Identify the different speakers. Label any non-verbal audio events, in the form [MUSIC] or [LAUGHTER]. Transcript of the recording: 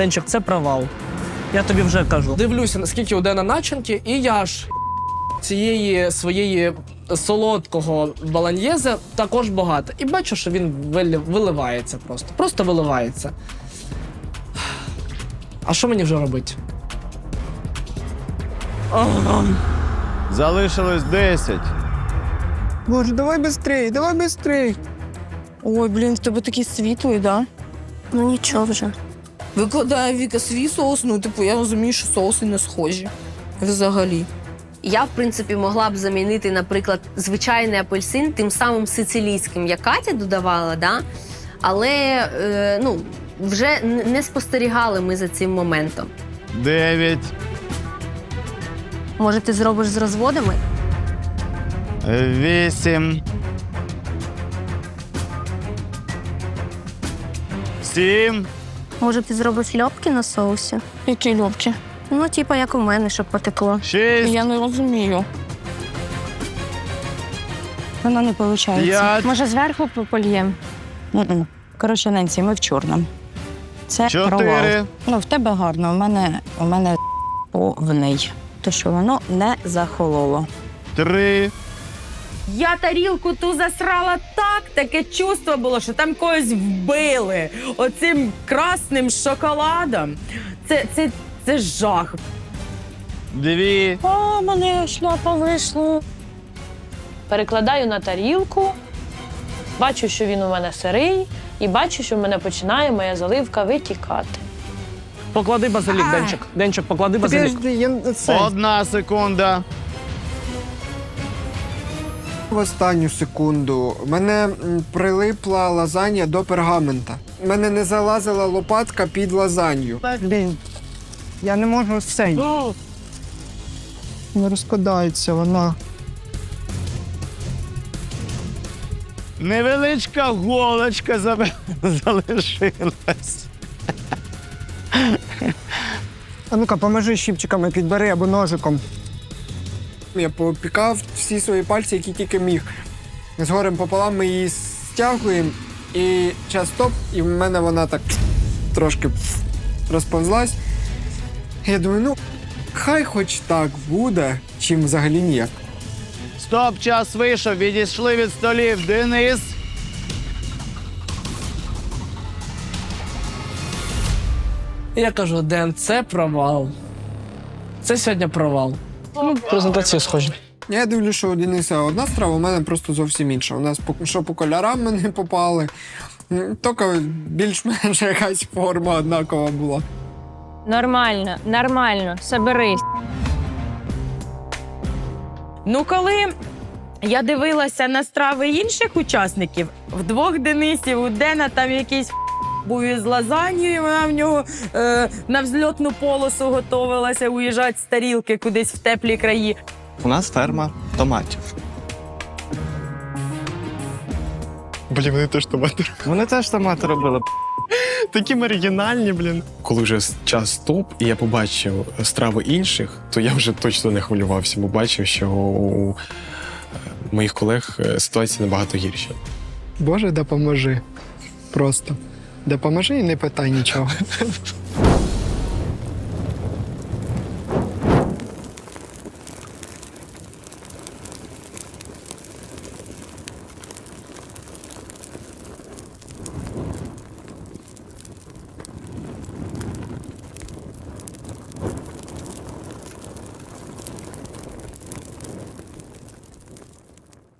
Speaker 1: Денчик, це провал. Я тобі вже кажу.
Speaker 2: Дивлюся, наскільки у Дена начинки, і я ж цієї своєї солодкого баланьєза також багато. І бачу, що він виливається просто. Просто виливається. А що мені вже робити?
Speaker 3: Залишилось 10.
Speaker 4: Боже, давай быстрей, давай быстрей.
Speaker 5: Ой, блін, в тебе такий світлий, да?
Speaker 6: Ну нічого вже.
Speaker 5: Викладає Віка свій соус, ну, типу, я розумію, що соуси не схожі. Взагалі.
Speaker 6: Я, в принципі, могла б замінити, наприклад, звичайний апельсин тим самим сицилійським, як Катя додавала, да? але е, ну, вже не спостерігали ми за цим моментом.
Speaker 3: 9.
Speaker 6: Може, ти зробиш з розводами?
Speaker 3: 8. 7.
Speaker 6: Може, ти зробиш льопки на соусі?
Speaker 5: Які льопки?
Speaker 6: Ну, типа, як у мене, щоб потекло.
Speaker 3: 6.
Speaker 5: Я не розумію. Воно не виходить.
Speaker 3: П'ять.
Speaker 5: Може, зверху полієм? Коротше, Ненці, ми в чорному. Це провал.
Speaker 3: 4.
Speaker 5: Ну, в тебе гарно, у мене, у мене повний. То що воно не захололо.
Speaker 3: 3.
Speaker 7: Я тарілку ту засрала так, таке чувство було, що там когось вбили оцим красним шоколадом. Це, це, це жах.
Speaker 3: 2.
Speaker 5: О, мене шляпа вийшла.
Speaker 8: перекладаю на тарілку, бачу, що він у мене сирий, і бачу, що в мене починає моя заливка витікати.
Speaker 1: Поклади базилік, Денчик. Денчик, поклади базилік.
Speaker 4: Подожди, я це
Speaker 3: Одна секунда.
Speaker 4: В останню секунду. Мене прилипла лазанья до пергамента. Мене не залазила лопатка під лазанью. Блін, я не можу все. Не розкладається вона.
Speaker 3: Невеличка голочка за- [LAUGHS] залишилась.
Speaker 4: А ну-ка, поможи щіпчиками, підбери або ножиком. Я попікав всі свої пальці, які тільки міг. З горем пополам ми її стягуємо, і час стоп, і в мене вона так трошки розповзлась. Я думаю, ну, хай хоч так буде, чим взагалі ніяк.
Speaker 3: Стоп, час вийшов, відійшли від столів. Денис.
Speaker 2: І я кажу: Ден, це провал. Це сьогодні провал.
Speaker 1: Ну, презентації схожі.
Speaker 4: Я дивлюся, що у Дениса одна страва, у мене просто зовсім інша. У нас по- що по кольорам ми не попали. Тільки більш-менш [LAUGHS] якась форма однакова була.
Speaker 8: Нормально, нормально, соберись.
Speaker 7: Ну, коли я дивилася на страви інших учасників, в двох Денисів, у Дена там якийсь був із лазаньєю, вона в нього е, на взльотну полосу готувалася уїжджати з тарілки кудись в теплі краї.
Speaker 9: У нас ферма томатів. Блін, вони теж томати.
Speaker 3: Вони теж томати робили.
Speaker 9: Такі маргінальні, блін. Коли вже час стоп, і я побачив страви інших, то я вже точно не хвилювався, бо бачив, що у моїх колег е, ситуація набагато гірша.
Speaker 4: Боже, допоможи. Просто. Допоможи і не питай нічого. [LAUGHS]